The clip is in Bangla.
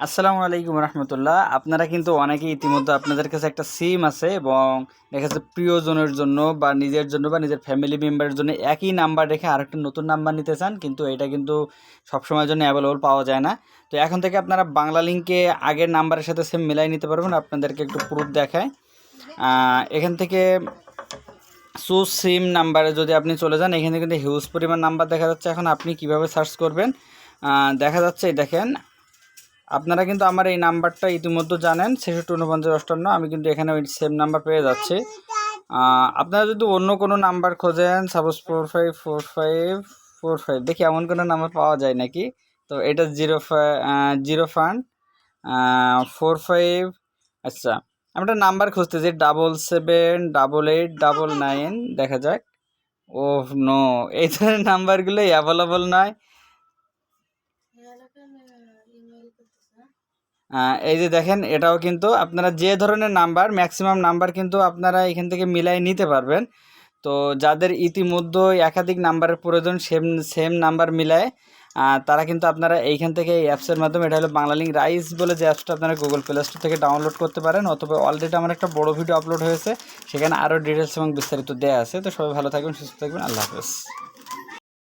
আসসালামু আলাইকুম রহমতুল্লাহ। আপনারা কিন্তু অনেকেই ইতিমধ্যে আপনাদের কাছে একটা সিম আছে এবং দেখা যাচ্ছে প্রিয়জনের জন্য বা নিজের জন্য বা নিজের ফ্যামিলি মেম্বারের জন্য একই নাম্বার রেখে আরেকটা নতুন নাম্বার নিতে চান, কিন্তু এটা কিন্তু সবসময়ের জন্য অ্যাভেলেবল পাওয়া যায় না। তো এখন থেকে আপনারা বাংলা লিঙ্কে আগের নাম্বারের সাথে সেম মিলাই নিতে পারবেন, আপনাদেরকে একটু প্রুফ দেখায়। এখান থেকে সু সিম নাম্বারে যদি আপনি চলে যান, এখানে কিন্তু হিউজ পরিমাণ নাম্বার দেখা যাচ্ছে। এখন আপনি কীভাবে সার্চ করবেন? দেখা যাচ্ছে, দেখেন আপনারা কিন্তু আমার এই নাম্বারটা ইতিমধ্যে জানেন, ছেষট্টি উনপঞ্চাশ অষ্টান্ন, আমি কিন্তু এখানে ওই সেম নাম্বার পেয়ে যাচ্ছি। আপনারা যদি অন্য কোনো নাম্বার খোঁজেন suppose four five four five four five দেখি এমন কোনো নাম্বার পাওয়া যায় নাকি? তো এটা জিরো ফাইভ জিরো ফান্ড ফোর ফাইভ আচ্ছা আমি একটা নাম্বার খুঁজতে খুঁজতেছি double seven double eight double nine দেখা যাক। ও নো এই ধরনের নাম্বারগুলো অ্যাভেলেবল নয়। এই যে দেখেন, এটাও কিন্তু আপনারা যে ধরনের নাম্বার ম্যাক্সিমাম নাম্বার কিন্তু আপনারা এখান থেকে মিলাই নিতে পারবেন। তো যাদের ইতিমধ্যে একাধিক নাম্বারের প্রয়োজন সেম সেম নাম্বার মিলায় তারা কিন্তু আপনারা এইখান থেকে এই অ্যাপসের মাধ্যমে, এটা হলো বাংলা লিঙ্ক রাইস বলে যে অ্যাপসটা আপনারা গুগল প্লে স্টোর থেকে ডাউনলোড করতে পারেন, অথবা অলরেডি আমার একটা বড় ভিডিও আপলোড হয়েছে, সেখানে আরও ডিটেলস এবং বিস্তারিত দেওয়া আছে। তো সবাই ভালো থাকবেন, সুস্থ থাকবেন, আল্লাহ হাফেজ।